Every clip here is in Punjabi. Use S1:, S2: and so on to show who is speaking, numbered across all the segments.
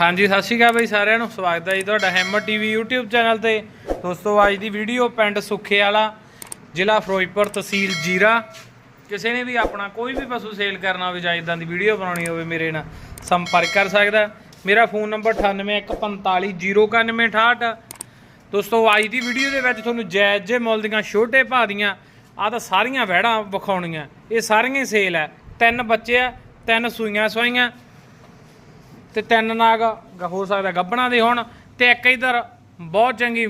S1: ਹਾਂਜੀ, ਸਤਿ ਸ਼੍ਰੀ ਅਕਾਲ ਬਈ ਸਾਰਿਆਂ ਨੂੰ। ਸਵਾਗਤ ਹੈ ਜੀ ਤੁਹਾਡਾ ਹੈਮਰ ਟੀਵੀ YouTube ਚੈਨਲ ਤੇ। ਦੋਸਤੋ, ਅੱਜ ਦੀ ਵੀਡੀਓ ਪਿੰਡ ਸੁੱਖੇ ਵਾਲਾ, ਜ਼ਿਲ੍ਹਾ ਫਿਰੋਜ਼ਪੁਰ ਤਹਿਸੀਲ ਜੀਰਾ। ਕਿਸੇ ਨੇ ਵੀ ਆਪਣਾ ਕੋਈ ਵੀ ਪਸ਼ੂ ਸੇਲ ਕਰਨਾ ਹੋਵੇ ਜਾਂ ਇਦਾਂ ਦੀ ਵੀਡੀਓ ਬਣਾਉਣੀ ਹੋਵੇ, ਮੇਰੇ ਨਾਲ ਸੰਪਰਕ ਕਰ ਸਕਦਾ। ਮੇਰਾ ਫੋਨ ਨੰਬਰ 9814509168 ਦੋਸਤੋ, ਅੱਜ ਦੀ ਵੀਡੀਓ ਦੇ ਵਿੱਚ ਤੁਹਾਨੂੰ ਜਾਇਜ਼ ਜੇ ਮੁੱਲ ਦੀਆਂ ਛੋਟੇ ਭਾਅ ਦੀਆਂ ਆ ਤਾਂ ਸਾਰੀਆਂ ਵਹਿੜਾਂ ਵਿਖਾਉਣੀਆਂ। ਇਹ ਸਾਰੀਆਂ ਹੀ ਸੇਲ ਹੈ। ਤਿੰਨ ਬੱਚੇ ਆ, ਤਿੰਨ ਸੂਈਆਂ ਸਵਾਈਆਂ। ਤੇ ਤਿੰਨ ਨਾਗ ਹੋ ਸਕਦਾ ਗੱਬਣਾ ਦੇ ਹੋਣ ਤੇ ਇੱਕ ਇਧਰ ਬਹੁਤ ਚੰਗੀ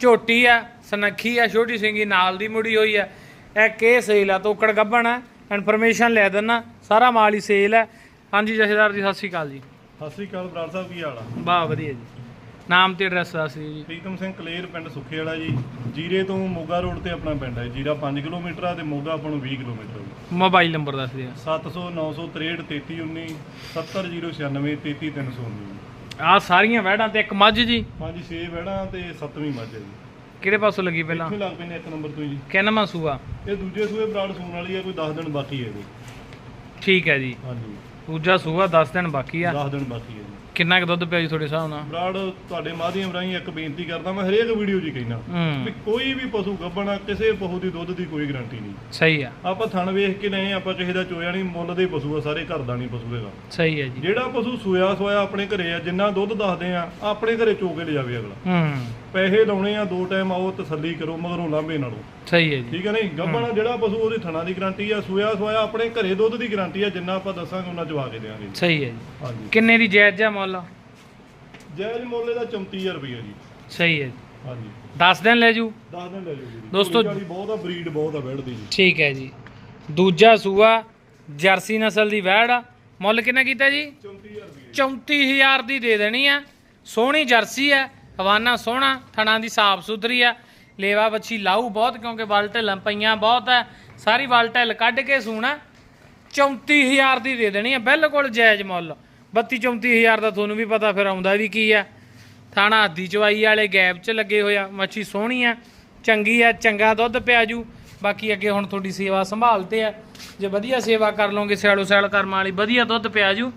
S1: ਝੋਟੀ ਆ ਸਨੱਖੀ ਆ ਛੋਟੀ ਸਿੰਗੀ ਨਾਲ ਦੀ ਮੁੜੀ ਹੋਈ ਆ ਇਹ ਸੇਲ ਆ ਤੋਕੜ ਗੱਬਣ ਆ ਇਨਫੋਰਮੇਸ਼ਨ ਲੈ ਦਿੰਨਾ ਸਾਰਾ ਮਾਲ ਹੀ ਸੇਲ ਹੈ। ਹਾਂਜੀ ਜਥੇਦਾਰ ਜੀ ਸਤਿ ਸ਼੍ਰੀ ਅਕਾਲ ਜੀ।
S2: ਸਤਿ ਸ੍ਰੀ ਅਕਾਲ ਬਰਾੜ ਸਾਹਿਬ ਕੀ ਹਾਲ ਆ?
S1: ਵਾਹ ਵਧੀਆ ਜੀ। ਨਾਮ ਤੇ ਐਡਰੈਸ ਦੱਸ ਦਿਓ ਜੀ।
S2: ਪ੍ਰੀਤਮ ਸਿੰਘ ਕਲੇਰ ਪਿੰਡ ਸੁੱਖੇ ਵਾਲਾ ਜੀ। ਜੀਰੇ ਤੋਂ ਮੋਗਾ ਰੋਡ ਤੇ ਆਪਣਾ ਪਿੰਡ ਹੈ। ਜੀਰਾ 5 ਕਿਲੋਮੀਟਰ ਆ ਤੇ ਮੋਗਾ ਆਪਾਂ ਨੂੰ 20 ਕਿਲੋਮੀਟਰ ਆ
S1: ਮੋਬਾਈਲ ਨੰਬਰ ਦੱਸ ਦਿਓ।
S2: 700 963 3319 70096 33319
S1: ਆ ਸਾਰੀਆਂ ਵਹਿੜਾਂ ਤੇ ਇੱਕ ਮੱਝ ਜੀ।
S2: ਹਾਂਜੀ 6 ਵਹਿੜਾਂ ਤੇ 7ਵੀਂ ਮੱਝ ਹੈ ਜੀ।
S1: ਕਿਹੜੇ ਪਾਸੋਂ ਲੱਗੀ ਪਹਿਲਾਂ?
S2: ਇੱਥੋਂ ਲੱਗ ਪੈਂਦੇ ਇੱਕ ਨੰਬਰ ਤੋਂ ਜੀ।
S1: ਕਿੰਨਵਾਂ ਸੂਆ?
S2: ਇਹ ਦੂਜੇ ਸੂਏ ਬਰਾੜ ਸੂਣ ਵਾਲੀ ਹੈ ਕੋਈ 10 ਦਿਨ ਬਾਕੀ ਹੈ ਜੀ।
S1: ਠੀਕ ਹੈ ਜੀ।
S2: ਹਾਂਜੀ।
S1: ਦੂਜਾ ਸੂਆ 10 ਦਿਨ ਬਾਕੀ ਆ।
S2: 10 ਦਿਨ ਬਾਕੀ ਹੈ ਜੀ।
S1: ਕਿੰਨਾ ਕੁ ਦੁੱਧ ਪਿਆ ਜੀ ਤੁਹਾਡੇ ਹਿਸਾਬ ਨਾਲ?
S2: ਬਰਾੜ ਤੁਹਾਡੇ ਮਾਧਿਅਮ ਰਾਹੀਂ ਇੱਕ ਬੇਨਤੀ ਕਰਦਾ ਮੈਂ ਹਰੇਕ ਵੀਡੀਓ 'ਚ ਹੀ ਕਹਿਣਾ ਵੀ ਕੋਈ ਵੀ ਪਸ਼ੂ ਗੱਭਣਾ ਕਿਸੇ ਪਸ਼ੂ ਦੀ ਦੁੱਧ ਦੀ ਕੋਈ ਗਾਰੰਟੀ ਨਹੀਂ।
S1: ਸਹੀ ਆ।
S2: ਆਪਾਂ ਥਣ ਵੇਖ ਕੇ ਨਹੀਂ ਆਪਾਂ ਕਿਸੇ ਦਾ ਚੋਇਆ ਨਹੀਂ ਮੁੱਲ ਦੇ ਪਸ਼ੂ ਆ ਸਾਰੇ ਘਰ ਦਾ ਨਹੀਂ ਪਸ਼ੂ ਹੈਗਾ।
S1: ਸਹੀ ਹੈ ਜੀ।
S2: ਜਿਹੜਾ ਪਸ਼ੂ ਸੋਇਆ ਸੋਇਆ ਆਪਣੇ ਘਰੇ ਆ ਜਿੰਨਾ ਦੁੱਧ ਦੱਸਦੇ ਆ ਆਪਣੇ ਘਰੇ ਚੋ ਕੇ ਲਿਜਾਵੇ ਅਗਲਾ।
S1: ਹੂੰ।
S2: ਪੈਸੇ ਲਾਉਣੇ ਆ ਦੋ ਟਾਈਮ ਆਓ ਤਸੱਲੀ ਕਰੋ ਮਗਰੋਂ ਲਾਂਭੇ ਨਾਲੋਂ।
S1: ਸਹੀ ਹੈ ਜੀ।
S2: ਠੀਕ ਹੈ ਨਹੀਂ? ਗੱਭਣਾ ਜਿਹੜਾ ਪਸ਼ੂ ਉਹਦੇ ਥਣਾ ਦੀ ਗਾਰੰਟੀ ਆ ਸੋਇਆ ਸੋਇਆ ਆਪਣੇ ਘਰੇ ਦੁੱਧ ਦੀ ਗਾਰੰਟੀ ਆ ਜਿੰਨਾ ਆਪਾਂ ਦੱਸਾਂਗੇ ਉਹਨਾਂ ਚਵਾ ਕੇ ਦੇਵਾਂਗੇ। ਜੀ।
S1: ਸਹੀ ਹੈ ਜੀ।
S2: ਹਾਂਜੀ।
S1: ਕਿੰਨੇ ਦੀ ਜਾਇਜ਼ ਜਿਹਾ ਮੁੱਲ
S2: ਜਾਇਜ਼ ਮੁੱਲ ਦਾ 34000 ਰੁਪਏ ਜੀ।
S1: ਸਹੀ ਹੈ ਜੀ।
S2: ਹਾਂਜੀ।
S1: 10 ਦਿਨ ਲੈ ਜੂ?
S2: 10 ਦਿਨ ਲੈ ਜਾਓ ਜੀ।
S1: ਦੋਸਤੋ-
S2: ਘੋੜੀ ਬਹੁਤ ਆ ਬਰੀਡ ਬਹੁਤ ਆ ਬੈਠਦੀ ਜੀ।
S1: ਠੀਕ ਹੈ ਜੀ। ਦੂਜਾ ਸੂਆ ਜਰਸੀ ਨਸਲ ਦੀ ਵਹਿੜ ਆ। ਮੁੱਲ ਕਿੰਨਾ ਕੀਤਾ ਜੀ?
S2: 34000 ਰੁਪਏ
S1: 34000 ਦੀ ਦੇ ਦੇਣੀ ਆ। ਸੋਹਣੀ ਜਰਸੀ ਆ ਹਵਾਨਾ ਸੋਹਣਾ ਥਣਾ ਦੀ ਸਾਫ਼ ਸੁਥਰੀ ਆ। ਲੇਵਾ ਬੱਚੀ ਲਾਊ ਬਹੁਤ ਕਿਉਂਕਿ ਵਲ ਢਿੱਲਾਂ ਪਈਆਂ ਬਹੁਤ ਆ। ਸਾਰੀ ਵਲ ਢਿੱਲ ਕੱਢ ਕੇ ਸੂਣਾ। 34000 ਦੀ ਦੇ ਦੇਣੀ ਆ ਬਿਲਕੁਲ ਜਾਇਜ਼ ਮੁੱਲ। 32 34000 ਦਾ ਤੁਹਾਨੂੰ ਵੀ ਪਤਾ ਫਿਰ ਆਉਂਦਾ ਵੀ ਕੀ ਆ। ਥਾਣਾ ਹੱਦੀ ਚਵਾਈ ਵਾਲੇ ਗੈਪ 'ਚ ਲੱਗੇ ਹੋਇਆ ਮੱਛੀ ਸੋਹਣੀ ਆ, ਚੰਗੀ ਆ, ਚੰਗਾ ਦੁੱਧ ਪਿਆ ਜੂ ਬਾਕੀ ਅੱਗੇ ਹੁਣ ਤੁਹਾਡੀ ਸੇਵਾ ਸੰਭਾਲਤੇ ਆ। ਜੇ ਵਧੀਆ ਸੇਵਾ ਕਰ ਲਓਗੇ ਸਿਆਲੋ ਸੈਲ ਕਰਮ ਵਾਲੀ, ਵਧੀਆ ਦੁੱਧ ਪਿਆ ਜੂ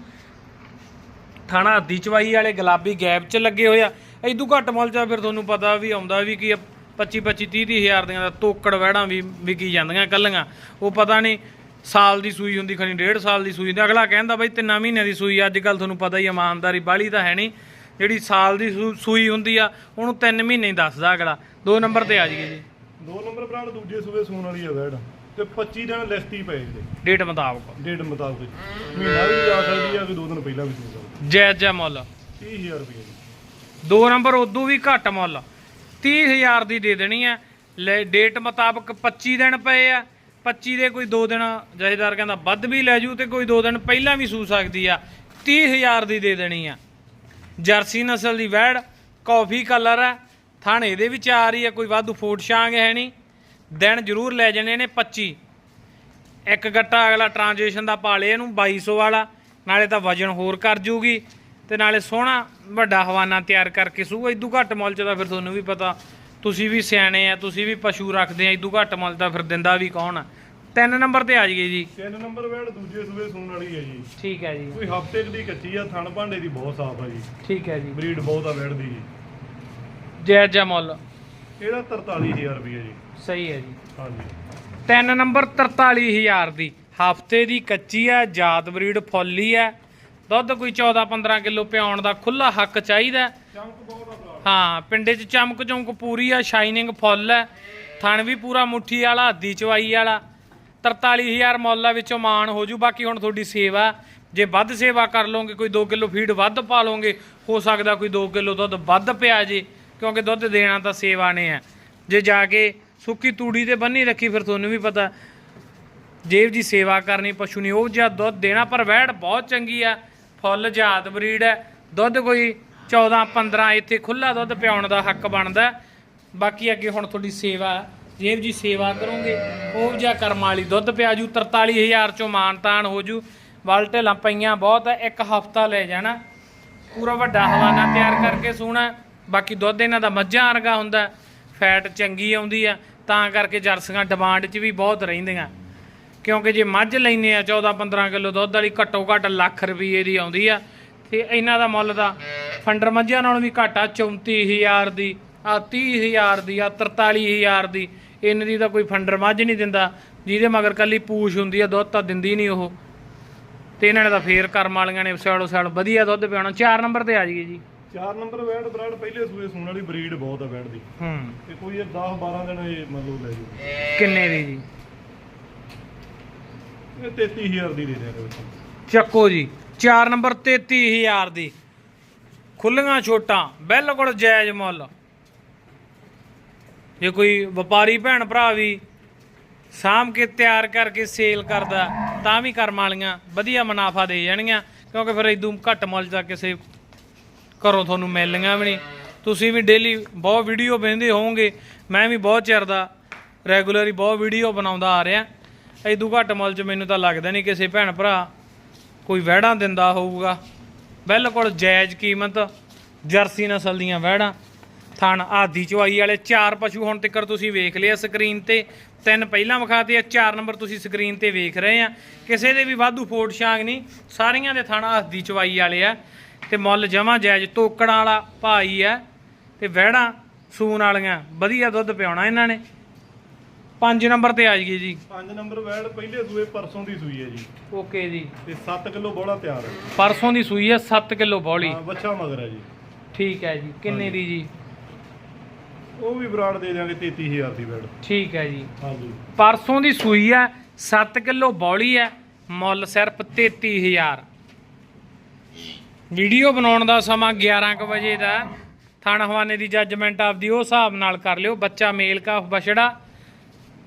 S1: ਥਾਣਾ ਹੱਦੀ ਚਵਾਈ ਵਾਲੇ ਗੁਲਾਬੀ ਗੈਪ 'ਚ ਲੱਗੇ ਹੋਇਆ ਇਦੋਂ ਘੱਟ ਮੁੱਲ 'ਚ ਫਿਰ ਤੁਹਾਨੂੰ ਪਤਾ ਵੀ ਆਉਂਦਾ ਵੀ ਕੀ 25 25 30 30 ਹਜ਼ਾਰ ਦੀਆਂ ਦਾ ਤੋਕੜ ਵਹਿੜਾਂ ਵੀ ਵਿਕੀ ਜਾਂਦੀਆਂ ਕੱਲੀਆਂ। ਉਹ ਪਤਾ ਨਹੀਂ ਸਾਲ ਦੀ ਸੂਈ ਹੁੰਦੀ ਖਣੀ ਡੇਢ ਸਾਲ ਦੀ ਸੂਈ ਹੁੰਦੀ। ਅਗਲਾ ਕਹਿੰਦਾ ਬਈ ਤਿੰਨਾਂ ਮਹੀਨਿਆਂ ਦੀ ਸੂਈ ਅੱਜ ਕੱਲ ਤੁਹਾਨੂੰ ਪਤਾ ਹੀ ਇਮਾਨਦਾਰੀ ਬਾਲੀ ਤਾਂ ਹੈ ਨਹੀਂ। ਜਿਹੜੀ ਸਾਲ ਦੀ ਸੂਈ ਹੁੰਦੀ ਆ ਉਹਨੂੰ 3 ਮਹੀਨੇ ਹੀ ਦੱਸਦਾ ਅਗਲਾ। ਦੋ ਨੰਬਰ ਤੇ ਆ ਜਾਈਏ ਜੀ।
S2: ਦੋ ਨੰਬਰ ਬਰਾੜ ਦੂਜੇ ਸੂਏ ਸੂਣ ਵਾਲੀ ਆ ਬੈੜ ਤੇ 25 ਦਿਨ ਲਿਸਤੀ ਪਏ ਇਹਦੇ।
S1: ਡੇਟ ਮੁਤਾਬਕ।
S2: ਡੇਟ ਮੁਤਾਬਕ। ਮਹੀਨਾ ਵੀ ਜਾ ਸਕਦੀ ਆ ਕਿ ਦੋ ਦਿਨ ਪਹਿਲਾਂ ਵੀ ਸਕਦੀ
S1: ਜਾਇਜ਼ ਜਿਹਾ ਮੁੱਲ।
S2: 30000 ਰੁਪਏ ਜੀ
S1: ਦੋ ਨੰਬਰ ਉਦੋਂ ਵੀ ਘੱਟ ਮੁੱਲ। 30000 ਦੀ ਦੇ ਦੇਣੀ ਆ। ਲੈ ਡੇਟ ਮੁਤਾਬਕ 25 ਦਿਨ ਪਏ ਆ। 25 ਦੇ ਕੋਈ 2 ਦਿਨ ਜਹੇਦਾਰ ਕਹਿੰਦਾ ਵੱਧ ਵੀ ਲੈ ਜੂ ਤੇ ਕੋਈ 2 ਦਿਨ ਪਹਿਲਾਂ ਵੀ ਸੂ ਸਕਦੀ ਆ। 30000 ਦੀ ਦੇ ਦੇਣੀ ਆ। ਜਰਸੀ ਨਸਲ ਦੀ ਵੈੜ, ਕਾਫੀ ਕਲਰ ਆ। ਥਾਣੇ ਦੇ ਵਿੱਚ ਆ ਰਹੀ ਆ, ਕੋਈ ਵਾਧੂ ਫੋਟ ਛਾਂਗ ਹੈ ਨਹੀਂ। ਦਿਨ ਜ਼ਰੂਰ ਲੈ ਜਾਣੇ ਨੇ 25 ਇੱਕ ਗੱਟਾ ਅਗਲਾ ਟ੍ਰਾਂਜੈਕਸ਼ਨ ਦਾ ਪਾ ਲੇ ਇਹਨੂੰ 2200 ਵਾਲਾ। ਨਾਲੇ ਤਾਂ ਵਜਨ ਹੋਰ ਕਰ ਜੂਗੀ ਤੇ ਨਾਲੇ ਸੋਹਣਾ ਵੱਡਾ ਹਵਾਨਾ ਤਿਆਰ ਕਰਕੇ ਸੂ ਇਦੋਂ ਘੱਟ ਮੁੱਲ ਚ ਤਾਂ ਫਿਰ ਤੁਹਾਨੂੰ ਵੀ ਪਤਾ ਤੁਸੀਂ ਵੀ ਸਿਆਣੇ ਆ ਤੁਸੀਂ ਵੀ ਪਸ਼ੂ ਰੱਖਦੇ ਆ ਇਦੋਂ ਘੱਟ ਮੁੱਲ ਤਾਂ ਫਿਰ ਦਿੰਦਾ ਵੀ ਕੌਣ ਆ? ਤਿੰਨ ਨੰਬਰ ਤੇ ਆ ਜਾਈਏ ਜੀ।
S2: ਤਿੰਨ ਨੰਬਰ ਬੈੜ ਦੂਜੇ ਸੂਏ ਸੂਣ ਵਾਲੀ ਹੈ ਜੀ।
S1: ਠੀਕ ਹੈ ਜੀ।
S2: ਕੋਈ ਹਫ਼ਤੇ ਦੀ ਕੱਚੀ ਆ ਥਣ ਭਾਂਡੇ ਦੀ ਬਹੁਤ ਸਾਫ਼ ਆ ਜੀ।
S1: ਠੀਕ ਹੈ ਜੀ।
S2: ਬਰੀਡ ਬਹੁਤ ਆ ਬੈੜ ਦੀ ਜੀ।
S1: ਜੈ ਜੈ ਮੁੱਲ।
S2: ਇਹਦਾ 43000 ਰੁਪਏ ਜੀ।
S1: ਸਹੀ ਹੈ ਜੀ।
S2: ਹਾਂਜੀ।
S1: ਤਿੰਨ ਨੰਬਰ 43000 ਦੀ। ਹਫ਼ਤੇ ਦੀ ਕੱਚੀ ਆ ਜਾਤ ਬਰੀਡ ਫੁੱਲੀ ਆ। ਦੁੱਧ ਕੋਈ 14 15 ਕਿਲੋ ਪਿਆਉਣ ਦਾ ਖੁੱਲਾ ਹੱਕ ਚਾਹੀਦਾ
S2: ਚਮਕ ਬਹੁਤ ਆ ਬਰਾੜ
S1: ਹਾਂ, ਪਿੰਡੇ 'ਚ ਚਮਕ ਚਮਕ ਪੂਰੀ ਆ ਸ਼ਾਈਨਿੰਗ ਫੁੱਲ ਹੈ ਥਣ ਵੀ ਪੂਰਾ ਮੁੱਠੀ ਵਾਲਾ, ਹੱਦੀ ਚਵਾਈ ਵਾਲਾ। 43000 ਮੁੱਲ ਆ, ਵਿੱਚੋਂ ਮਾਨ ਹੋ ਜੂ। ਬਾਕੀ ਹੁਣ ਤੁਹਾਡੀ ਸੇਵਾ, ਜੇ ਵੱਧ ਸੇਵਾ ਕਰ ਲਓਗੇ, ਕੋਈ 2 ਕਿਲੋ ਫੀਡ ਵੱਧ ਪਾ ਲਓਗੇ, ਹੋ ਸਕਦਾ ਕੋਈ 2 ਕਿਲੋ ਦੁੱਧ ਵੱਧ ਪਿਆ ਜੇ, ਕਿਉਂਕਿ ਦੁੱਧ ਦੇਣਾ ਤਾਂ ਸੇਵਾ ਨੇ ਆ। ਜੇ ਜਾ ਕੇ ਸੁੱਕੀ ਤੂੜੀ ਤੇ ਬੰਨੀ ਰੱਖੀ, ਫਿਰ ਤੁਹਾਨੂੰ ਵੀ ਪਤਾ, ਜੇਬ ਦੀ ਸੇਵਾ ਕਰਨੀ, ਪਸ਼ੂ ਨੇ ਉਹ ਜਿਹਾ ਦੁੱਧ ਦੇਣਾ, ਪਰ ਵਹਿੜ ਬਹੁਤ ਚੰਗੀ ਆ। ਫੁੱਲ ਜਾਤ ਬਰੀਡ ਹੈ ਦੁੱਧ ਕੋਈ 14 15 ਇੱਥੇ ਖੁੱਲਾ ਦੁੱਧ ਪਿਆਉਣ ਦਾ ਹੱਕ ਬਣਦਾ। ਬਾਕੀ ਅੱਗੇ ਹੁਣ ਤੁਹਾਡੀ ਸੇਵਾ, ਜੇਬ ਜੀ ਸੇਵਾ ਕਰੋਗੇ। ਉਹ ਜਿਹਾ ਕਰਮ ਵਾਲੀ ਦੁੱਧ ਪਿਆ ਜੂ 43000 ਚੋਂ ਮਾਨਤਾਨ ਹੋ ਜੂ। ਵਲ ਢੇਲਾਂ ਪਈਆਂ ਬਹੁਤ, ਇੱਕ ਹਫਤਾ ਲੈ ਜਾਣਾ। ਪੂਰਾ ਵੱਡਾ ਹਵਾਨਾ ਤਿਆਰ ਕਰਕੇ ਸੂਣਾ। ਬਾਕੀ ਦੁੱਧ ਇਹਨਾਂ ਦਾ ਮੱਝਾਂ ਵਰਗਾ ਹੁੰਦਾ, ਫੈਟ ਚੰਗੀ ਆਉਂਦੀ ਆ, ਤਾਂ ਕਰਕੇ ਜਰਸੀਆਂ ਡਿਮਾਂਡ 'ਚ ਵੀ ਬਹੁਤ ਰਹਿੰਦੀਆਂ। ਕਿਉਂਕਿ ਜੇ ਮੱਝ ਲੈਨੇ ਆ 14 15 ਕਿਲੋ ਦੁੱਧ ਵਾਲੀ ਘੱਟੋ ਘੱਟ ਲੱਖ ਰੁਪਏ ਦੀ ਆਉਂਦੀ ਆ। ਤੇ ਇਹਨਾਂ ਦਾ ਮੁੱਲ ਦਾ ਫੰਡਰ ਮੱਝਾਂ ਨਾਲੋਂ ਵੀ ਘੱਟ ਆ 34000 ਦੀ ਆ 30000 ਦੀ ਆ 43000 ਦੀ। ਇਹਨਾਂ ਦੀ ਤਾਂ ਕੋਈ ਫੰਡਰ ਮੱਝ ਨਹੀਂ ਦਿੰਦਾ। ਜਿਹਦੇ ਮਗਰ ਕੱਲੀ ਪੂਛ ਹੁੰਦੀ ਆ ਦੁੱਧ ਤਾਂ ਦਿੰਦੀ ਨਹੀਂ ਉਹ। ਤੇ ਇਹਨਾਂ ਨੇ ਤਾਂ ਫੇਰ ਕਰਮ ਵਾਲੀਆਂ ਨੇ ਸਾਲੋ ਸਾਲ ਵਧੀਆ ਦੁੱਧ ਪਿਆਉਣਾ। 4 ਨੰਬਰ ਤੇ ਆ ਜਾਈਏ ਜੀ।
S2: 4 ਨੰਬਰ ਵੈੜ ਬਰਾੜ ਪਹਿਲੇ ਸੂਏ ਸੂਣ ਵਾਲੀ ਬਰੀਡ ਬਹੁਤ ਆ ਵੈੜ ਦੀ।
S1: ਹੂੰ।
S2: ਤੇ ਕੋਈ ਇਹ 10 12 ਦਿਨ ਇਹ ਮਤਲਬ ਲੈ ਜੂ
S1: ਕਿੰਨੇ ਦੀ ਜੀ?
S2: ਇਹ 33000 ਦੀ ਦੇ ਬੱਚਾ
S1: ਚੱਕੋ ਜੀ। 4 ਨੰਬਰ 33000 ਦੀ। ਖੁੱਲੀਆਂ ਛੋਟਾਂ, ਬਿਲਕੁਲ ਜਾਇਜ਼ ਮੁੱਲ। ਜੇ ਕੋਈ ਵਪਾਰੀ ਭੈਣ ਭਰਾ ਵੀ ਸਾਂਭ ਕੇ ਤਿਆਰ ਕਰਕੇ ਸੇਲ ਕਰਦਾ, ਤਾਂ ਵੀ ਕਰਮ ਵਾਲੀਆਂ ਵਧੀਆ ਮੁਨਾਫਾ ਦੇ ਜਾਣਗੀਆਂ, ਕਿਉਂਕਿ ਫਿਰ ਇਦੋਂ ਘੱਟ ਮੁੱਲ ਦਾ ਕਿਸੇ ਘਰੋਂ ਤੁਹਾਨੂੰ ਮਿਲਣੀਆਂ ਵੀ ਨਹੀਂ। ਤੁਸੀਂ ਵੀ ਡੇਲੀ ਬਹੁਤ ਵੀਡੀਓ ਵੇਖਦੇ ਹੋਵੋਗੇ, ਮੈਂ ਵੀ ਬਹੁਤ ਚਿਰ ਦਾ ਰੈਗੂਲਰੀ ਬਹੁਤ ਵੀਡੀਓ ਬਣਾਉਂਦਾ ਆ ਰਿਹਾ। ਇਦੋਂ ਘੱਟ ਮੁੱਲ 'ਚ ਮੈਨੂੰ ਤਾਂ ਲੱਗਦਾ ਨਹੀਂ ਕਿਸੇ ਭੈਣ ਭਰਾ ਕੋਈ ਵਹਿੜਾਂ ਦਿੰਦਾ ਹੋਊਗਾ। ਬਿਲਕੁਲ ਜਾਇਜ਼ ਕੀਮਤ, ਜਰਸੀ ਨਸਲ ਦੀਆਂ ਵਹਿੜਾਂ, ਥਣ ਆਦੀ ਚਵਾਈ ਵਾਲੇ ਚਾਰ ਪਸ਼ੂ ਹੁਣ ਤੱਕ ਤੁਸੀਂ ਵੇਖ ਲਿਆ ਸਕਰੀਨ ਤੇ। ਤਿੰਨ ਪਹਿਲਾਂ ਵਿਖਾਤੇ ਆ, ਚਾਰ ਨੰਬਰ ਤੁਸੀਂ ਸਕਰੀਨ ਤੇ ਵੇਖ ਰਹੇ ਆ। ਕਿਸੇ ਦੇ ਵੀ ਵਾਧੂ ਫੋਟ ਸ਼ਾਂਗ ਨਹੀਂ, ਸਾਰੀਆਂ ਦੇ ਥਣ ਆਦੀ ਚਵਾਈ ਵਾਲੇ ਆ। ਤੇ ਮੁੱਲ ਜਮਾ ਜਾਇਜ਼ ਤੋਕੜਾਂ ਵਾਲਾ ਭਾਈ ਆ। ਤੇ ਵਹਿੜਾਂ ਸੂਣ ਵਾਲੀਆਂ, ਵਧੀਆ ਦੁੱਧ ਪਿਆਉਣਾ ਇਹਨਾਂ ਨੇ। ਪੰਜ ਨੰਬਰ ਤੇ ਆ ਜੀ ਜੀ।
S2: 5 ਨੰਬਰ ਵੈੜ ਪਹਿਲੇ ਸੂਏ ਪਰਸੋਂ ਦੀ ਸੂਈ ਹੈ ਜੀ।
S1: ਓਕੇ ਜੀ।
S2: ਤੇ 7 ਕਿਲੋ ਬੋਲਾ ਤਿਆਰ ਹੈ।
S1: ਪਰਸੋਂ ਦੀ ਸੂਈ ਹੈ 7 ਕਿਲੋ ਬੌਲੀ
S2: ਹਾਂ ਬੱਚਾ ਮਗਰ ਹੈ ਜੀ।
S1: ਠੀਕ ਹੈ ਜੀ। ਕਿੰਨੇ ਦੀ ਜੀ?
S2: ਉਹ ਵੀ ਬਰਾੜ ਦੇ ਦਿਆਂਗੇ 33000 ਦੀ ਵੈੜ।
S1: ਠੀਕ ਹੈ ਜੀ।
S2: ਹਾਂਜੀ।
S1: ਪਰਸੋਂ ਦੀ ਸੂਈ ਹੈ 7 ਕਿਲੋ ਬੌਲੀ ਹੈ ਮੁੱਲ ਸਿਰਫ 33000 ਵੀਡੀਓ ਬਣਾਉਣ ਦਾ ਸਮਾਂ 11 ਕੁ ਵਜੇ ਦਾ। ਥਣ ਹਵਾਨੇ ਦੀ ਜੱਜਮੈਂਟ ਆਪਦੀ ਉਹ ਹਿਸਾਬ ਨਾਲ ਕਰ ਲਿਓ। ਬੱਚਾ ਮੇਲ ਕਾਫ ਬਛੜਾ।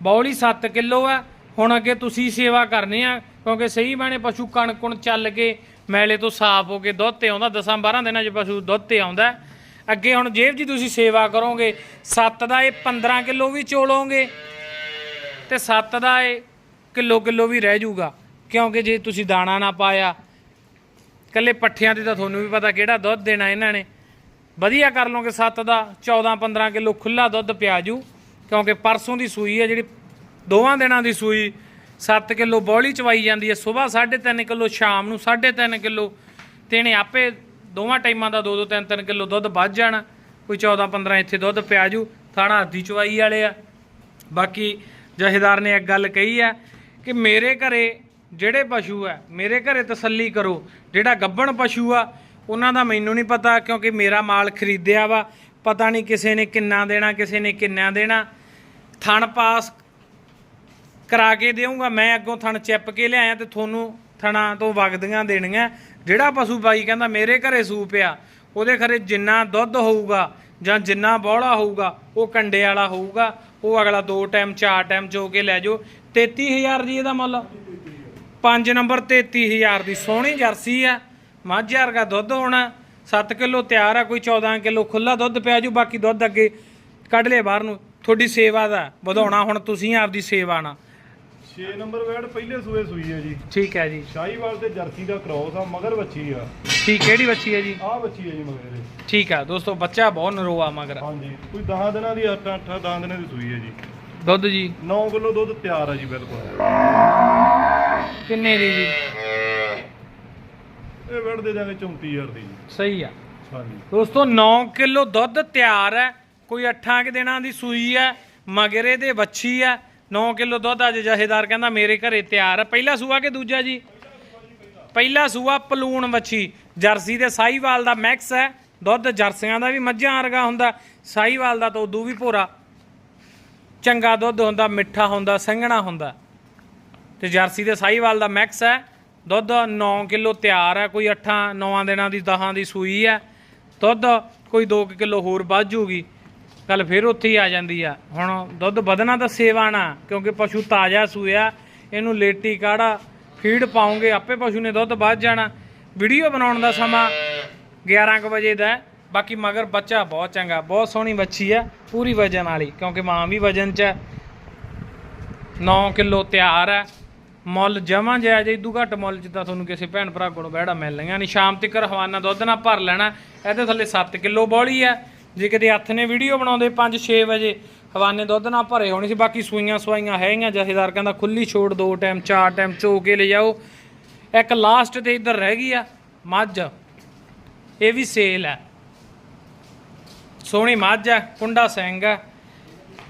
S1: ਬੌਲੀ 7 ਕਿਲੋ ਹੈ ਹੁਣ ਅੱਗੇ ਤੁਸੀਂ ਸੇਵਾ ਕਰਨੀ ਆ, ਕਿਉਂਕਿ ਸਹੀ ਬਾਣੇ ਪਸ਼ੂ ਕਣਕੁਣ ਚੱਲ ਕੇ ਮੈਲੇ ਤੋਂ ਸਾਫ਼ ਹੋ ਕੇ ਦੁੱਧ ਤੇ ਆਉਂਦਾ 10 12 ਦਿਨਾਂ 'ਚ ਪਸ਼ੂ ਦੁੱਧ ਤੇ ਆਉਂਦਾ। ਅੱਗੇ ਹੁਣ ਜੇਬ ਜੀ ਤੁਸੀਂ ਸੇਵਾ ਕਰੋਗੇ 7 ਦਾ ਇਹ 15 ਕਿਲੋ ਵੀ ਚੋਲੋਗੇ ਤੇ 7 ਦਾ ਇਹ ਕਿਲੋ ਕਿਲੋ ਵੀ ਰਹਿ ਜਾਊਗਾ। ਕਿਉਂਕਿ ਜੇ ਤੁਸੀਂ ਦਾਣਾ ਨਾ ਪਾਇਆ ਕੱਲੇ ਪੱਠਿਆਂ ਤੇ ਤਾਂ ਤੁਹਾਨੂੰ ਵੀ ਪਤਾ ਕਿਹੜਾ ਦੁੱਧ ਦੇਣਾ ਇਹਨਾਂ ਨੇ। ਵਧੀਆ ਕਰ ਲਓਗੇ 7 ਦਾ 14 15 ਕਿਲੋ ਖੁੱਲਾ ਦੁੱਧ ਪਿਆ ਜੂ। ਕਿਉਂਕਿ ਪਰਸੋਂ ਦੀ ਸੂਈ ਹੈ ਜਿਹੜੀ ਦੋਵਾਂ ਦਿਨਾਂ ਦੀ ਸੂਈ 7 ਕਿਲੋ ਬੌਲੀ ਚਵਾਈ ਜਾਂਦੀ ਹੈ, ਸਵੇਰ 3.5 ਕਿਲੋ, ਸ਼ਾਮ ਨੂੰ 3.5 ਕਿਲੋ। ਤੇ ਇਹਨੇ ਆਪੇ ਦੋਵਾਂ ਟਾਈਮਾਂ ਦਾ 2-2 3-3 ਕਿਲੋ ਦੁੱਧ ਵੱਧ ਜਾਣਾ, ਕੋਈ 14-15 ਇੱਥੇ ਦੁੱਧ ਪਿਆ ਜੂ ਥਾਣਾ ਹੱਥੀ ਚਵਾਈ ਵਾਲੇ ਆ। ਬਾਕੀ ਜਹੇਦਾਰ ਨੇ ਇੱਕ ਗੱਲ ਕਹੀ ਆ ਕਿ ਮੇਰੇ ਘਰੇ ਜਿਹੜੇ ਪਸ਼ੂ ਆ, ਮੇਰੇ ਘਰੇ ਤਸੱਲੀ ਕਰੋ। ਜਿਹੜਾ ਗੱਬਣ ਪਸ਼ੂ ਆ, ਉਹਨਾਂ ਦਾ ਮੈਨੂੰ ਨਹੀਂ ਪਤਾ ਕਿਉਂਕਿ ਮੇਰਾ ਮਾਲ ਖਰੀਦਿਆ ਵਾ। ਪਤਾ ਨਹੀਂ ਕਿਸੇ ਨੇ ਕਿੰਨਾ ਦੇਣਾ, ਕਿਸੇ ਨੇ ਕਿੰਨਾ ਦੇਣਾ। ਥਣ ਪਾਸ ਕਰਾ ਕੇ ਦੇਊਂਗਾ, ਮੈਂ ਅੱਗੋਂ ਥਣ ਚਿੱਪ ਕੇ ਲਿਆਇਆ ਤੇ ਤੁਹਾਨੂੰ ਥਣਾ ਤੋਂ ਵਗਦੀਆਂ ਦੇਣੀਆਂ। ਜਿਹੜਾ ਪਸ਼ੂ ਬਾਈ ਕਹਿੰਦਾ, ਮੇਰੇ ਘਰੇ ਸੂਪ ਆ, ਉਹਦੇ ਘਰੇ ਜਿੰਨਾ ਦੁੱਧ ਹੋਊਗਾ ਜਾਂ ਜਿੰਨਾ ਬੋਲਾ ਹੋਊਗਾ, ਉਹ ਕੰਡੇ ਵਾਲਾ ਹੋਊਗਾ। ਉਹ ਅਗਲਾ ਦੋ ਟਾਈਮ, ਚਾਰ ਟਾਈਮ ਚੋ ਕੇ ਲੈ ਜਾਓ। 33000 ਜੀ ਇਹਦਾ ਮੁੱਲ। 5 ਨੰਬਰ 33000 ਦੀ ਸੋਹਣੀ ਜਰਸੀ ਆ। ਮੱਝ ਵਰਗਾ ਦੁੱਧ ਹੋਣਾ। 7 ਕਿਲੋ ਤਿਆਰ ਆ ਕੋਈ 14 ਕਿਲੋ ਖੁੱਲਾ ਦੁੱਧ ਪਿਆ ਜੂ ਬਾਕੀ ਦੁੱਧ ਅੱਗੇ ਕੱਢ ਲਿਆ ਬਾਹਰ ਨੂੰ। ਤੁਹਾਡੀ ਸੇਵਾ ਦਾ ਵਧਾਉਣਾ ਹੁਣ ਤੁਸੀਂ ਆਪਦੀ ਸੇਵਾ ਨਾਲ।
S2: 6 ਨੰਬਰ ਵੈੜ ਪਹਿਲੇ ਸੂਏ ਸੂਈ ਹੈ ਜੀ।
S1: ਠੀਕ ਹੈ ਜੀ।
S2: ਸ਼ਾਹੀਵਾਲ ਤੇ ਜਰਸੀ ਦਾ ਕ੍ਰੋਸ ਆ ਮਗਰ ਬੱਚੀ ਆ।
S1: ਠੀਕ ਕਿਹੜੀ ਬੱਚੀ ਹੈ ਜੀ?
S2: ਆਹ ਬੱਚੀ ਹੈ ਜੀ ਮਗਰ। ਇਹਦੇ
S1: ਠੀਕ ਆ ਦੋਸਤੋ ਬੱਚਾ ਬਹੁਤ ਨਰੋਆ ਮਗਰ।
S2: ਹਾਂਜੀ ਕੋਈ 10 ਦਿਨਾਂ ਦੀ 8 8 10 ਦਿਨਾਂ ਦੀ ਸੂਈ ਹੈ ਜੀ।
S1: ਦੁੱਧ ਜੀ।
S2: 9 ਕਿਲੋ ਦੁੱਧ ਤਿਆਰ ਆ ਜੀ ਬਿਲਕੁਲ।
S1: ਕਿੰਨੇ ਦੀ ਜੀ?
S2: ਇਹ ਵੈੜ ਦੇ ਦਾਂਗੇ 34000 ਦੀ ਜੀ।
S1: ਸਹੀ ਆ।
S2: ਹਾਂਜੀ।
S1: ਦੋਸਤੋ 9 ਕਿਲੋ ਦੁੱਧ ਤਿਆਰ ਹੈ। ਕੋਈ 8 ਕਿ ਦਿਨਾਂ ਦੀ ਸੂਈ ਹੈ ਮਗਰੇ ਦੇ ਵੱਛੀ ਹੈ। 9 ਕਿਲੋ ਦੁੱਧ ਅੱਜ ਜਹੇਦਾਰ ਕਹਿੰਦਾ ਮੇਰੇ ਘਰੇ ਤਿਆਰ ਹੈ। ਪਹਿਲਾ ਸੂਆ ਕਿ ਦੂਜਾ ਜੀ? ਪਹਿਲਾ ਸੂਆ ਪਲੂਣ ਵੱਛੀ। ਜਰਸੀ ਦੇ ਸਾਈਵਾਲ ਦਾ ਮੈਕਸ ਹੈ। ਦੁੱਧ ਜਰਸੀਆਂ ਦਾ ਵੀ ਮੱਝਾਂ ਵਰਗਾ ਹੁੰਦਾ। ਸਾਈਵਾਲ ਦਾ ਤਾਂ ਉਦੋਂ ਵੀ ਭੋਰਾ। ਚੰਗਾ ਦੁੱਧ ਹੁੰਦਾ ਮਿੱਠਾ ਹੁੰਦਾ ਸੰਘਣਾ ਹੁੰਦਾ। ਤੇ ਜਰਸੀ ਦੇ ਸਾਈਵਾਲ ਦਾ ਮੈਕਸ ਹੈ। ਦੁੱਧ 9 ਕਿਲੋ ਤਿਆਰ ਹੈ, ਕੋਈ 8 9 ਦਿਨਾਂ ਦੀ 10 ਦੀ ਸੂਈ ਹੈ। ਦੁੱਧ ਕੋਈ 2 ਕਿਲੋ ਹੋਰ ਵੱਧ ਜੂਗੀ, ਗੱਲ ਫਿਰ ਉੱਥੇ ਹੀ ਆ ਜਾਂਦੀ ਆ। ਹੁਣ ਦੁੱਧ ਵਧਣਾ ਤਾਂ ਸੇਵਾ ਨਾ, ਕਿਉਂਕਿ ਪਸ਼ੂ ਤਾਜ਼ਾ ਸੂਇਆ, ਇਹਨੂੰ ਲੇਟੀ ਕਾੜਾ, ਫੀਡ ਪਾਉਂਗੇ, ਆਪੇ ਪਸ਼ੂ ਨੇ ਦੁੱਧ ਵੱਧ ਜਾਣਾ। ਵੀਡੀਓ ਬਣਾਉਣ ਦਾ ਸਮਾਂ 11 ਕੁ ਵਜੇ ਦਾ ਬਾਕੀ ਮਗਰ ਬੱਚਾ ਬਹੁਤ ਚੰਗਾ, ਬਹੁਤ ਸੋਹਣੀ ਬੱਚੀ ਹੈ, ਪੂਰੀ ਵਜਨ ਵਾਲੀ, ਕਿਉਂਕਿ ਮਾਂ ਵੀ ਵਜਨ 'ਚ ਹੈ। 9 ਕਿਲੋ ਤਿਆਰ ਹੈ। ਮੁੱਲ ਜਮਾਂ ਜਾਇਜ਼ ਇਦੂ ਘੱਟ ਮੁੱਲ 'ਚ ਤਾਂ ਤੁਹਾਨੂੰ ਕਿਸੇ ਭੈਣ ਭਰਾ ਕੋਲੋਂ ਬਹਿੜਾ ਮਿਲ ਲਈਆਂ ਨਹੀਂ। ਸ਼ਾਮ ਤੱਕ ਹਵਾਨਾ ਦੁੱਧ ਨਾਲ ਭਰ ਲੈਣਾ, ਇਹਦੇ ਥੱਲੇ 7 ਕਿਲੋ ਬੋਲੀ ਹੈ। ਜੇ ਕਿਤੇ ਹੱਥ ਨੇ ਵੀਡੀਓ ਬਣਾਉਂਦੇ 5-6 ਵਜੇ, ਹਵਾਨੇ ਦੁੱਧ ਨਾਲ ਭਰੇ ਹੋਣੇ ਸੀ, ਬਾਕੀ ਸੂਈਆਂ ਸਵਾਈਆਂ ਹੈਗੀਆਂ ਜਥੇਦਾਰ ਕਹਿੰਦਾ ਖੁੱਲੀ ਛੋੜ ਦੋ ਟਾਈਮ ਚਾਰ ਟਾਈਮ ਚੋ ਕੇ ਲੈ ਜਾਓ। ਇੱਕ ਲਾਸਟ ਤੇ ਇੱਧਰ ਰਹਿ ਗਈ ਆ, ਮੱਝ। ਇਹ ਵੀ ਸੇਲ ਹੈ। ਸੋਹਣੀ ਮੱਝ ਹੈ, ਕੁੰਡਾ ਸਿੰਘ ਹੈ।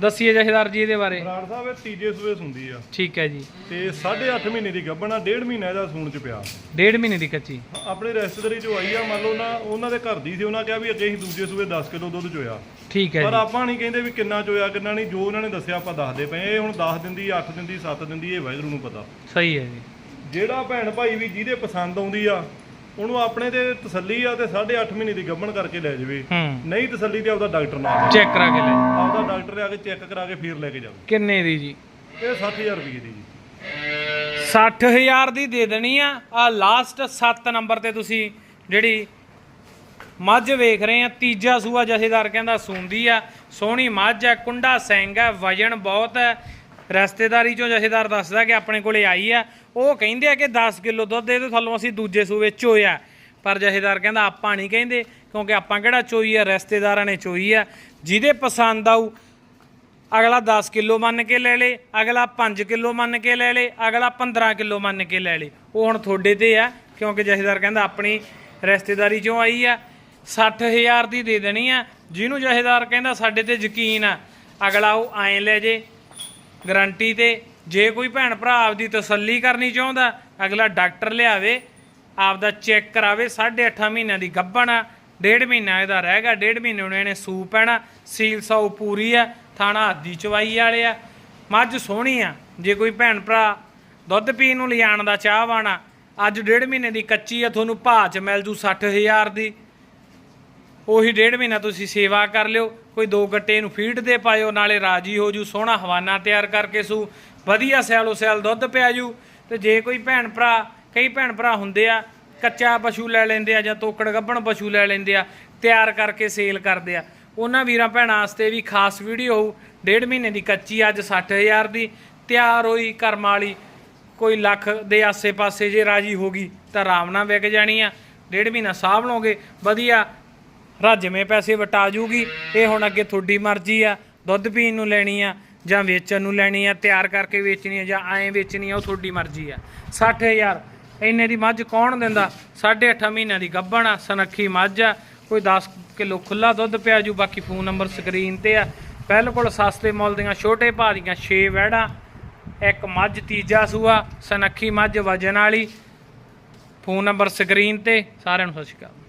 S1: ਦੱਸੀਏ ਜਹੇਦਾਰ ਜੀ ਇਹਦੇ ਬਾਰੇ।
S2: ਬਰਾੜ ਸਾਹਿਬ ਇਹ ਤੀਜੇ ਸੂਏ ਹੁੰਦੀ ਆ।
S1: ਠੀਕ ਹੈ ਜੀ।
S2: ਤੇ 8.5 ਮਹੀਨੇ ਦੀ ਗੱਭਣ ਆ ਡੇਢ ਮਹੀਨਾ ਇਹਦਾ ਸੂਣ ਚ ਪਿਆ।
S1: ਡੇਢ ਮਹੀਨੇ ਦੀ ਕੱਚੀ।
S2: ਆਪਣੇ ਰਿਸ਼ਤੇਦਾਰੀ ਚੋਂ ਆਈ ਆ ਮੰਨ ਲਓ ਨਾ ਉਹਨਾਂ ਦੇ ਘਰ ਦੀ ਸੀ ਉਹਨਾਂ ਕਿਹਾ ਵੀ ਅੱਗੇ ਅਸੀਂ ਦੂਜੇ ਸੂਏ 10 ਕਿਲੋ ਦੁੱਧ ਚੋਇਆ।
S1: ਠੀਕ ਹੈ
S2: ਪਰ
S1: ਜੀ।
S2: ਆਪਾਂ ਨਹੀਂ ਕਹਿੰਦੇ ਵੀ ਕਿੰਨਾ ਚੋਇਆ ਕਿੰਨਾ ਨਹੀਂ ਜੋ ਉਹਨਾਂ ਨੇ ਦੱਸਿਆ ਆਪਾਂ ਦੱਸਦੇ ਪਏ ਇਹ ਹੁਣ 10 ਦਿੰਦੀ 8 ਦਿੰਦੀ 7 ਦਿੰਦੀ ਇਹ ਵਾਹਿਗੁਰੂ ਨੂੰ ਪਤਾ।
S1: ਸਹੀ ਹੈ ਜੀ।
S2: ਜਿਹੜਾ ਭੈਣ ਭਾਈ ਵੀ ਜਿਹਦੇ ਪਸੰਦ ਆਉਂਦੀ ਆ ਉਹਨੂੰ ਆਪਣੇ ਤੇ ਤਸੱਲੀ ਆ ਤੇ 8.5 ਮਹੀਨੇ ਦੀ ਗੱਭਣ ਕਰਕੇ ਲੈ ਜਾਵੇ।
S1: ਹੂੰ।
S2: ਨਹੀਂ ਤਸੱਲੀ ਤੇ ਆਪਦਾ ਡਾਕਟਰ ਨਾਲ
S1: ਚੈੱਕ ਕਰਾ ਕੇ ਲੈ
S2: ਆਪਦਾ ਡਾਕਟਰ ਆ ਕੇ ਚੈੱਕ ਕਰਾ ਕੇ ਫੇਰ ਲੈ ਕੇ ਜਾਵੇ।
S1: ਕਿੰਨੇ ਦੀ ਜੀ?
S2: ਇਹ 60000 ਰੁਪਏ ਦੀ ਜੀ।
S1: 60000 ਦੀ ਦੇ ਦੇਣੀ ਆ। ਆ ਲਾਸਟ 7 ਨੰਬਰ ਤੇ ਤੁਸੀਂ ਜਿਹੜੀ ਮੱਝ ਵੇਖ ਰਹੇ ਆ ਤੀਜਾ ਸੂਆ ਜਥੇਦਾਰ ਕਹਿੰਦਾ ਸੂੰਦੀ ਆ। ਸੋਹਣੀ ਮੱਝ ਹੈ ਕੁੰਡਾ ਸਿੰਘ ਹੈ ਵਜਨ ਬਹੁਤ ਹੈ ਰਸਤੇਦਾਰੀ ਚੋਂ ਜਥੇਦਾਰ ਦੱਸਦਾ ਕਿ ਆਪਣੇ ਕੋਲੇ ਆਈ ਆ। ਉਹ ਕਹਿੰਦੇ ਆ ਕਿ 10 ਕਿਲੋ ਦੁੱਧ ਇਹਦੇ ਥੱਲੋਂ ਅਸੀਂ ਦੂਜੇ ਸੂਵੇ ਚੋਇਆ। ਪਰ ਜਥੇਦਾਰ ਕਹਿੰਦਾ ਆਪਾਂ ਨਹੀਂ ਕਹਿੰਦੇ, ਕਿਉਂਕਿ ਆਪਾਂ ਕਿਹੜਾ ਚੋਈ ਆ? ਰਸਤੇਦਾਰਾਂ ਨੇ ਚੋਈ ਆ। ਜਿਹਦੇ ਪਸੰਦ ਆਊ, ਅਗਲਾ 10 ਕਿਲੋ ਮੰਨ ਕੇ ਲੈ ਲੇ, ਅਗਲਾ 5 ਕਿਲੋ ਮੰਨ ਕੇ ਲੈ ਲੇ, ਅਗਲਾ 15 ਕਿਲੋ ਮੰਨ ਕੇ ਲੈ ਲੇ। ਉਹ ਹੁਣ ਤੁਹਾਡੇ ਤੇ ਆ, ਕਿਉਂਕਿ ਜਥੇਦਾਰ ਕਹਿੰਦਾ ਆਪਣੀ ਰਿਸ਼ਤੇਦਾਰੀ ਚੋਂ ਆਈ ਆ। 60000 ਦੀ ਦੇ ਦੇਣੀ ਆ। ਜਿਹਨੂੰ ਜਥੇਦਾਰ ਕਹਿੰਦਾ ਸਾਡੇ ਤੇ ਯਕੀਨ ਆ, ਅਗਲਾ ਉਹ ਐਂ ਲੈ ਜੇ। ਗਾਰੰਟੀ ਤੇ ਜੇ ਕੋਈ ਭੈਣ ਭਰਾ ਆਪਦੀ ਤਸੱਲੀ ਕਰਨੀ ਚਾਹੁੰਦਾ, ਅਗਲਾ ਡਾਕਟਰ ਲਿਆਵੇ, ਆਪਦਾ ਚੈੱਕ ਕਰਾਵੇ 8.5 ਮਹੀਨਿਆਂ ਦੀ ਗੱਭਣ ਆ, ਡੇਢ ਮਹੀਨਾ ਇਹਦਾ ਰਹਿ ਗਿਆ, ਡੇਢ ਮਹੀਨੇ ਨੂੰ ਇਹਨੇ ਸੂ ਪੈਣਾ, ਸੀਲ ਸੌ ਪੂਰੀ ਆ, ਥਾਣਾ ਹੱਦੀ ਚਵਾਈ ਵਾਲੇ ਆ, ਮੱਝ ਸੋਹਣੀ ਆ, ਜੇ ਕੋਈ ਭੈਣ ਭਰਾ ਦੁੱਧ ਪੀਣ ਨੂੰ ਲਿਜਾਣ ਦਾ ਚਾਹਵਾਨ ਆ, ਅੱਜ ਡੇਢ ਮਹੀਨੇ ਦੀ ਕੱਚੀ ਆ, ਤੁਹਾਨੂੰ ਭਾਅ ਚ ਮਿਲ ਜੂ 60000 ਦੀ। ਉਹੀ ਡੇਢ ਮਹੀਨਾ ਤੁਸੀਂ ਸੇਵਾ ਕਰ ਲਿਓ, ਕੋਈ ਦੋ ਗੱਟੇ ਨੂੰ ਫੀਡ ਦੇ ਪਾਇਓ, ਨਾਲੇ ਰਾਜੀ ਹੋ ਜੂ, ਸੋਹਣਾ ਹਵਾਨਾ ਤਿਆਰ ਕਰਕੇ ਸੂ, ਵਧੀਆ ਸੈਲੋ ਸੈਲ ਦੁੱਧ ਪਿਆ ਜੂ, ਤੇ ਜੇ ਕੋਈ ਭੈਣ ਭਰਾ, ਕਈ ਭੈਣ ਭਰਾ ਹੁੰਦੇ ਆ, ਕੱਚਾ ਪਸ਼ੂ ਲੈ ਲੈਂਦੇ ਆ ਜਾਂ ਤੋਕੜ ਗੱਭਣ ਪਸ਼ੂ ਲੈ ਲੈਂਦੇ ਆ, ਤਿਆਰ ਕਰਕੇ ਸੇਲ ਕਰਦੇ ਆ। ਉਹਨਾਂ ਵੀਰਾਂ ਭੈਣਾਂ ਵਾਸਤੇ ਵੀ ਖਾਸ ਵੀਡੀਓ ਹੋਊ, ਡੇਢ ਮਹੀਨੇ ਦੀ ਕੱਚੀ, ਅੱਜ 60000 ਦੀ, ਤਿਆਰ ਹੋਈ ਕਰਮ ਵਾਲੀ, ਕੋਈ ਲੱਖ ਦੇ ਆਸੇ-ਪਾਸੇ ਜੇ ਰਾਜੀ ਹੋ ਗਈ, ਤਾਂ ਆਰਾਮ ਨਾਲ ਵਿਕ ਜਾਣੀ ਆ। ਡੇਢ ਮਹੀਨਾ ਸਾਂਭ ਲਓਗੇ, ਵਧੀਆ ਰਾਜਵੇਂ ਪੈਸੇ ਵਟਾ ਜੂਗੀ, ਇਹ ਹੁਣ ਅੱਗੇ ਤੁਹਾਡੀ ਮਰਜ਼ੀ ਆ। ਦੁੱਧ ਪੀਣ ਨੂੰ ਲੈਣੀ ਆ ਜਾਂ ਵੇਚਣ ਨੂੰ ਲੈਣੀ ਆ, ਤਿਆਰ ਕਰਕੇ ਵੇਚਣੀ ਆ ਜਾਂ ਐਂ ਵੇਚਣੀ ਆ, ਉਹ ਤੁਹਾਡੀ ਮਰਜ਼ੀ ਆ। 60000 ਇੰਨੇ ਦੀ ਮੱਝ ਕੌਣ ਦਿੰਦਾ? 8.5 ਮਹੀਨਿਆਂ ਦੀ ਗੱਭਣ ਆ, ਸਨੱਖੀ ਮੱਝ ਆ। ਕੋਈ 10 ਕਿਲੋ ਖੁੱਲਾ ਦੁੱਧ ਪਿਆ ਜੂ, ਬਾਕੀ ਫੋਨ ਨੰਬਰ ਸਕਰੀਨ ਤੇ ਆ। ਬਿਲਕੁਲ ਸਸਤੇ ਮੁੱਲ ਦੀਆਂ ਛੋਟੇ ਭਾਅ ਦੀਆਂ 6 ਵੈੜਾਂ ਇੱਕ ਮੱਝ ਤੀਜਾ ਸੂਆ, ਸਨੱਖੀ ਮੱਝ ਵਜਨ ਵਾਲੀ। ਫੋਨ ਨੰਬਰ ਸਕਰੀਨ ਤੇ, ਸਾਰਿਆਂ ਨੂੰ ਸਤਿ ਸ਼੍ਰੀ ਅਕਾਲ।